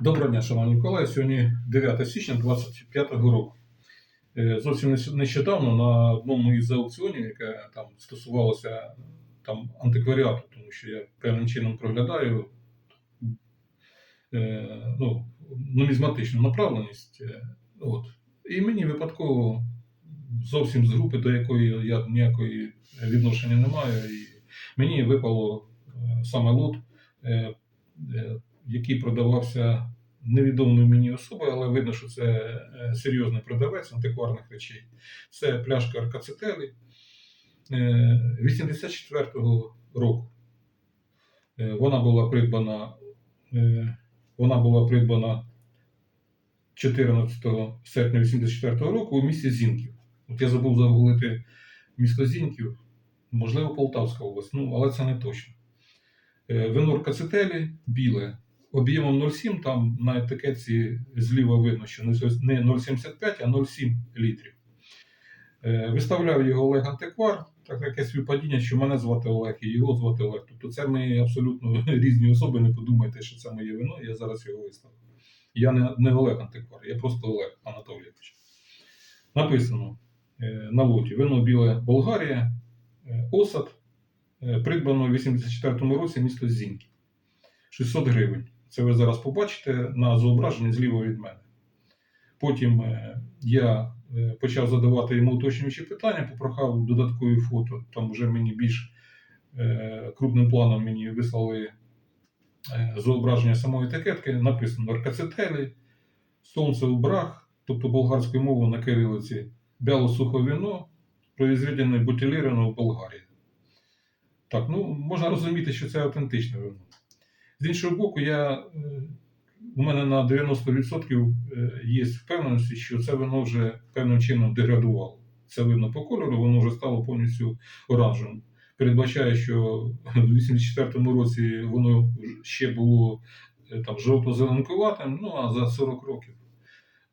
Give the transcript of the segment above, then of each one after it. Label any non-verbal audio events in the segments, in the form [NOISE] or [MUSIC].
Доброго дня, шановні колеги. Сьогодні 9 січня 2025 року. Е, Зовсім нещодавно на одному із аукціонів, яке там стосувалося там антикваріату, тому що я певним чином проглядаю е, ну, нумізматичну направленість. е, От. І мені випадково зовсім з групи, до якої я ніякої відношення не маю, і мені випало саме лот, який продавався невідомою мені особою, але видно, що це е, серйозний продавець антикварних речей. Це пляшка Аркацетели 84-го року. Е, Вона була придбана, е, вона була придбана 14 серпня 84-го року у місті Зінків. От я забув загуглити місто Зінків, можливо, Полтавська область, ну, але це не точно. Е, Вино Аркацетелі біле, об'ємом 0,7, там на етикетці зліва видно, що не 0,75, а 0,7 літрів. Е, Виставляв його Олег Антиквар, так яке співпадіння, що мене звати Олег і його звати Олег. Тобто це ми абсолютно [LAUGHS] різні особи, не подумайте, що це моє вино, я зараз його виставив. Я не, не Олег Антиквар, я просто Олег Анатолійович. Написано е, на лоті вино біле Болгарія, е, осад, придбано в 84-му році місто Зіньків. 600 гривень. Це ви зараз побачите на зображенні зліва від мене. Потім е, я е, почав задавати йому уточнюючі питання, попрохав додаткові фото. Там вже мені більш е, крупним планом мені вислали зображення самої етикетки. Написано Аркацетелі, Сонце у брах, тобто болгарською мовою на кирилиці, бяло сухе вино, произведене бутиліровано в Болгарії. Так, ну можна розуміти, що це автентичне вино. З іншого боку, я, е, у мене на 90% е, є впевненості, що це вино вже певним чином деградувало. Це видно по кольору, воно вже стало повністю оранжевим. Передбачаю, що в 84-му році воно ще було е, там жовто-зеленкуватим, ну а за 40 років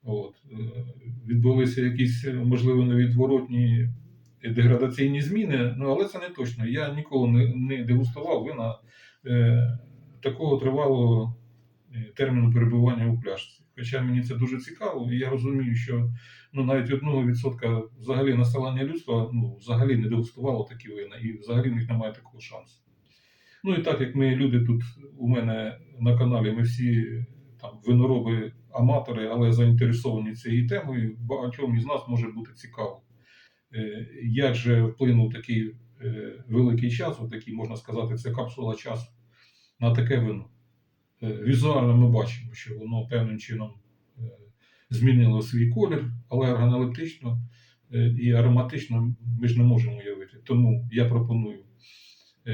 от, відбулися якісь, можливо, невідворотні деградаційні зміни, ну але це не точно. Я ніколи не, не дегустував вина такого тривалого е, терміну перебування у пляшці. Хоча мені це дуже цікаво, і я розумію, що ну, навіть одного відсотка взагалі населення людства ну, взагалі не дегустувало такі вина, і взагалі в них немає такого шансу. Ну і так як ми люди тут у мене на каналі, ми всі там винороби, аматори, але заінтересовані цією темою, багатьом із нас може бути цікаво. Е, Як же вплинув такий е, великий час, такий, можна сказати, це капсула часу на таке вино. Е, Візуально ми бачимо, що воно певним чином е, змінило свій колір, але органолептично е, і ароматично ми ж не можемо уявити. Тому я пропоную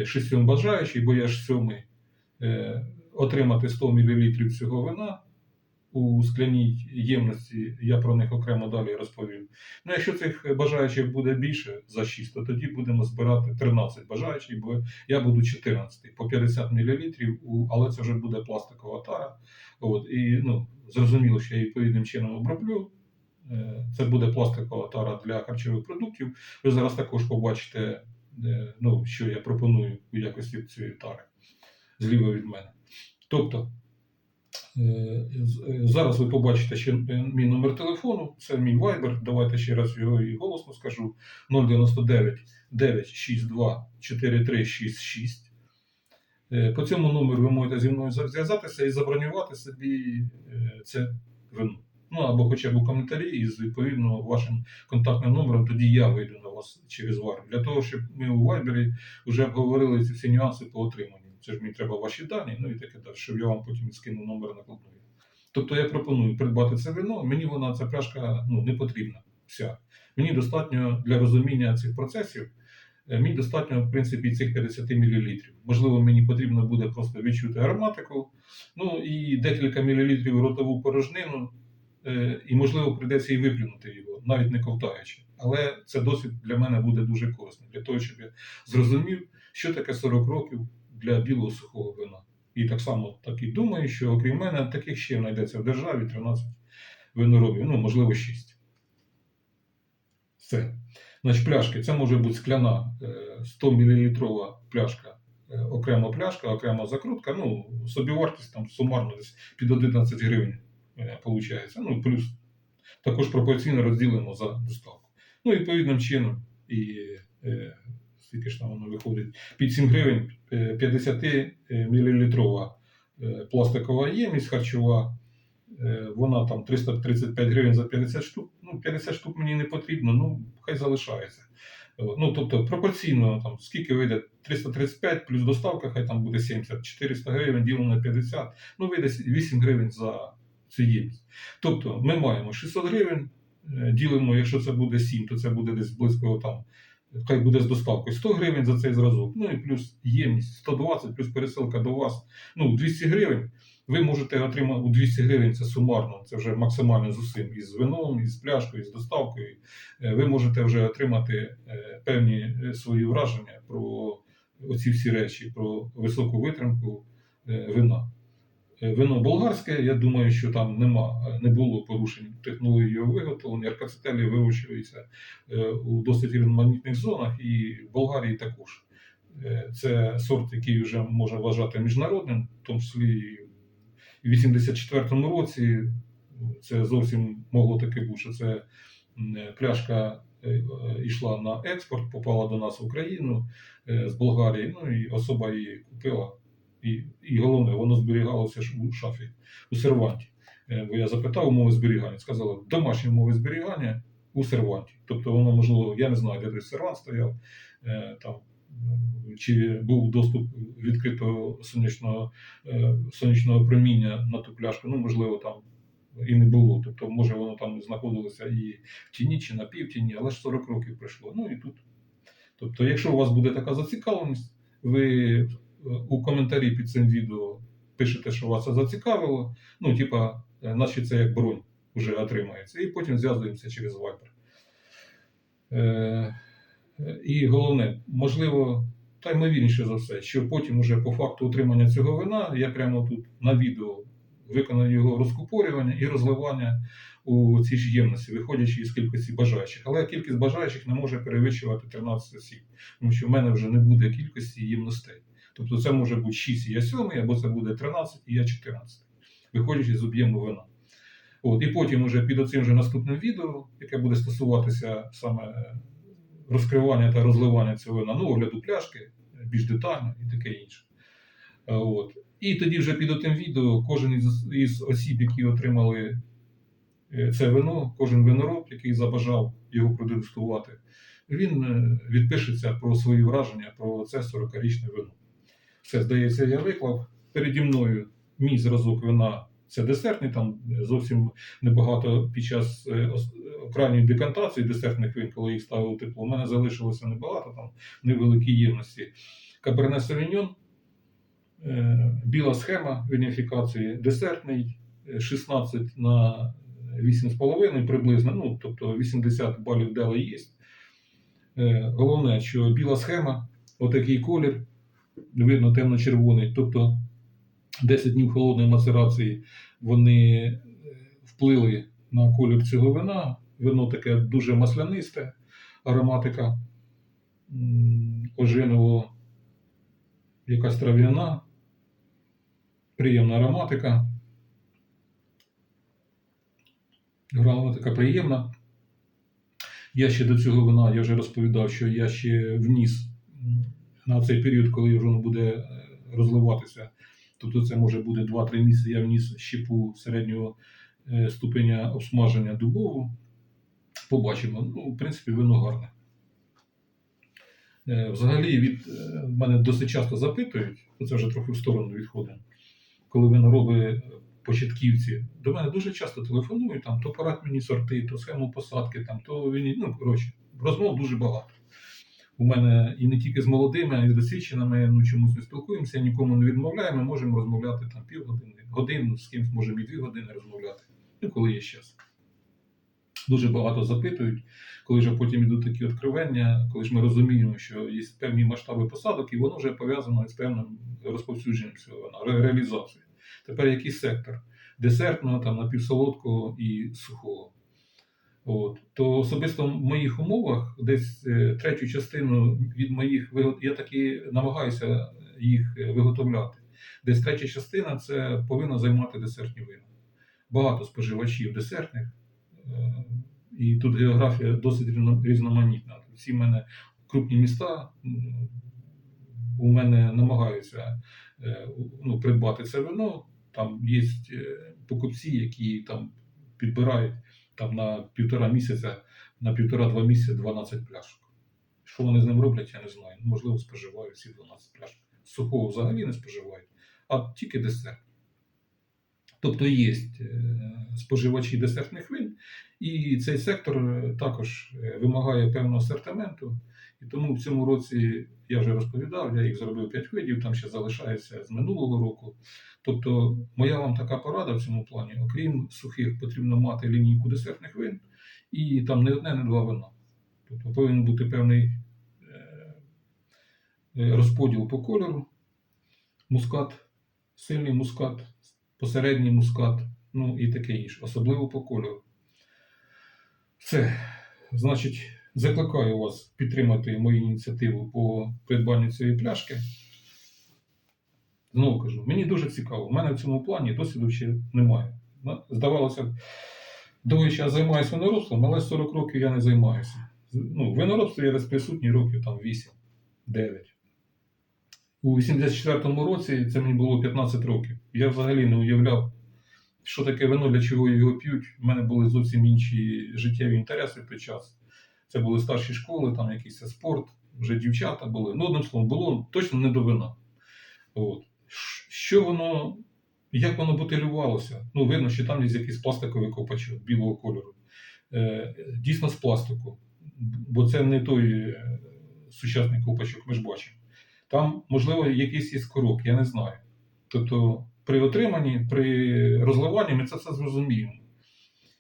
шістьом бажаючим, бо я ж сьомий, отримати 100 мл цього вина у скляній ємності, я про них окремо далі розповім. Ну, якщо цих бажаючих буде більше за 6, то тоді будемо збирати 13 бажаючих, бо я буду 14 по 50 мл, але це вже буде пластикова тара. От, і ну, зрозуміло, що я відповідним чином оброблю. Е, Це буде пластикова тара для харчових продуктів. Ви зараз також побачите, е, ну, що я пропоную у якості цієї тари зліва від мене. Тобто, зараз ви побачите ще е, мій номер телефону, це мій Viber. Давайте ще раз його і голосно скажу: 099 962 4366. Е, По цьому номеру ви можете зі мною зв'язатися і забронювати собі е, це вино. Ну або хоча б у коментарі із відповідно вашим контактним номером, тоді я вийду на вас через Viber. Для того, щоб ми у Viber вже обговорили ці всі нюанси по отриманню. Це ж мені треба ваші дані, ну і таке далі, щоб я вам потім скинув номер накладної. Тобто я пропоную придбати це вино. Мені вона ця пляшка ну, не потрібна. Вся. Мені достатньо для розуміння цих процесів. е, Мені достатньо, в принципі, цих 50 мл. Можливо, мені потрібно буде просто відчути ароматику, ну і декілька мілілітрів ротову порожнину, е, і, можливо, прийдеться і виплюнути його, навіть не ковтаючи. Але це досвід для мене буде дуже корисним, для того, щоб я зрозумів, що таке 40 років для білого сухого вина. І так само так і думаю, що окрім мене таких ще знайдеться в державі 13 виноробів, ну, можливо, 6. Все. Значить, пляшки. Це може бути скляна е, 100 мл пляшка е, окрема пляшка, окрема закрутка. Ну, собівартість там сумарно десь під 11 гривень е, получається. Ну, плюс також пропорційно розділимо за доставку. Ну, відповідним чином, і е, скільки ж там воно виходить, під 7 гривень е, 50 мл пластикова ємність харчова. Е, Вона там 335 гривень за 50 штук. Ну, 50 штук мені не потрібно, ну хай залишається. Е, Ну, тобто пропорційно, там, скільки вийде 335 плюс доставка, хай там буде 70, 400 гривень ділено на 50, ну вийде 8 гривень за цю ємність. Тобто ми маємо 600 гривень, е, ділимо, якщо це буде 7, то це буде десь близько там, хай буде з доставкою 100 гривень за цей зразок, ну і плюс ємність 120, плюс пересилка до вас, ну 200 гривень. Ви можете отримати у 200 гривень, це сумарно, це вже максимально з усім, і з вином, і з пляшкою, і з доставкою. Е, Ви можете вже отримати е, певні е, свої враження про оці всі речі, про високу витримку вина. Е, Вино болгарське, я думаю, що там нема, не було порушень технології його виготовлення. Аркацетелі вирощуються е, у досить різноманітних зонах, і в Болгарії також. Е, Це сорт, який вже можна вважати міжнародним, в тому числі і в 84-му році це зовсім могло таки бути, що це пляшка йшла на експорт, попала до нас в Україну з Болгарії, ну і особа її купила. І, і головне, воно зберігалося у шафі, у серванті. Е, Бо я запитав умови зберігання, сказали, домашні умови зберігання у серванті. Тобто воно, можливо, я не знаю, де той сервант стояв, е, там, чи був доступ відкритого сонячного, е, сонячного проміння на ту пляшку, ну, можливо, там і не було. Тобто, може, воно там знаходилося і в тіні, чи на півтіні, але ж 40 років пройшло. Ну і тут. Тобто, якщо у вас буде така зацікавленість, ви у коментарі під цим відео пишете, що вас це зацікавило. Ну, типа, е, наче це як бронь вже отримається. І потім зв'язуємося через Viber. Е, е, і головне, можливо, та ймовірніше за все, що потім уже по факту отримання цього вина я прямо тут на відео виконаю його розкупорювання і розливання у цій ж ємності, виходячи із кількості бажаючих. Але кількість бажаючих не може перевищувати 13 осіб, тому що в мене вже не буде кількості ємностей. Тобто це може бути 6 і я 7, або це буде 13 і я 14, виходячи з об'єму вина. От, і потім уже під оцим же наступним відео, яке буде стосуватися саме розкривання та розливання цього вина, ну, огляду пляшки, більш детально і таке інше. От. І тоді вже під отим відео кожен із, із осіб, які отримали е, це вино, кожен винороб, який забажав його продегустувати, він е, відпишеться про свої враження про це 40-річне вино. Все, здається, я виклав. Переді мною мій зразок вина це десертний, там зовсім небагато під час е, е, крайньої декантації десертних вин, коли їх ставив у тепло. У мене залишилося небагато, там невеликі ємності. Каберне Савіньон, е, біла схема вініфікації, десертний е, 16 на 8,5 приблизно, ну, тобто 80 балів дела є. Е, Головне, що біла схема, отакий колір, видно темно-червоний, тобто 10 днів холодної мацерації вони е, вплили на колір цього вина. Вино таке дуже маслянисте, ароматика ожиново, якась трав'яна, приємна ароматика. Ароматика приємна. Я ще до цього вина я вже розповідав, що я ще вніс на цей період, коли воно буде е, розливатися. Тобто це може буде 2-3 місяці. Я вніс щепу середнього е, ступеня обсмаження дубову. Побачимо. Ну, в принципі, вино гарне. Е, Взагалі, від мене досить часто запитують, це вже трохи в сторону відходимо, коли винороби початківці, до мене дуже часто телефонують, там, то порадь мені сорти, то схему посадки, там, то він, ну, коротше, розмов дуже багато. У мене і не тільки з молодими, а й з досвідченими, ну чомусь не спілкуємося, нікому не відмовляємо, можемо розмовляти там півгодини, годину, з кимось можемо і дві години розмовляти, ну, коли є час. Дуже багато запитують, коли вже потім йдуть такі відкривання, коли ж ми розуміємо, що є певні масштаби посадок, і воно вже пов'язано з певним розповсюдженням цього ре- реалізацією. Тепер який сектор? Десертного, там, напівсолодкого і сухого. От. То особисто в моїх умовах, десь е, третю частину від моїх вигот... я таки намагаюся їх е, виготовляти. Десь третя частина це повинна займати десертні вина. Багато споживачів десертних, е, і тут географія досить різно- різноманітна. Всі в мене крупні міста у мене намагаються ну, придбати це вино. Там є покупці, які там підбирають там на півтора місяця, на півтора-два місяці 12 пляшок. Що вони з ним роблять, я не знаю. Ну, Можливо, споживають всі 12 пляшок. Сухого взагалі не споживають, а тільки десерт. Тобто є споживачі десертних вин, і цей сектор е, також е, вимагає певного асортименту. І тому в цьому році я вже розповідав, я їх зробив 5 видів, там ще залишається з минулого року. Тобто, моя вам така порада в цьому плані, окрім сухих, потрібно мати лінійку десертних вин і там не одне, не два вина. Тобто повинен бути певний е, розподіл по кольору, мускат, сильний мускат, посередній мускат, ну і таке інше, особливо по кольору. Все. Значить, закликаю вас підтримати мою ініціативу по придбанню цієї пляшки. Знову кажу, мені дуже цікаво. У мене в цьому плані досвіду ще немає. Ну, Здавалося б, довгий час займаюся виноробством, але 40 років я не займаюся. Ну, в виноробстві я десь присутній років там 8-9. У 84-му році це мені було 15 років. Я взагалі не уявляв, що таке вино, для чого його п'ють. У мене були зовсім інші життєві інтереси той час. Це були старші школи, там якийсь спорт, вже дівчата були. Ну, одним словом, було точно не до вина. От. Що воно, як воно бутилювалося? Ну, видно, що там є якийсь пластиковий ковпачок білого кольору. Е, дійсно з пластику, бо це не той е, сучасний ковпачок, ми ж бачимо. Там, можливо, якийсь із корок, я не знаю. Тобто, при отриманні, при розливанні ми це все зрозуміємо.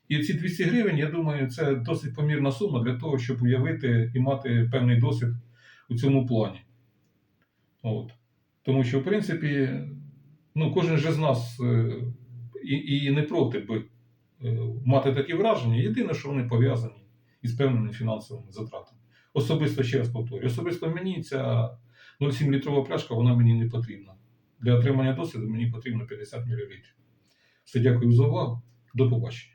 І ці 200 гривень, я думаю, це досить помірна сума для того, щоб уявити і мати певний досвід у цьому плані. От. Тому що, в принципі, ну, кожен же з нас е, і, і не проти би е, мати такі враження. Єдине, що вони пов'язані із певними фінансовими затратами. Особисто, ще раз повторюю, особисто мені ця 0,7 літрова пляшка, вона мені не потрібна. Для отримання досвіду мені потрібно 50 мл. Все, дякую за увагу. До побачення.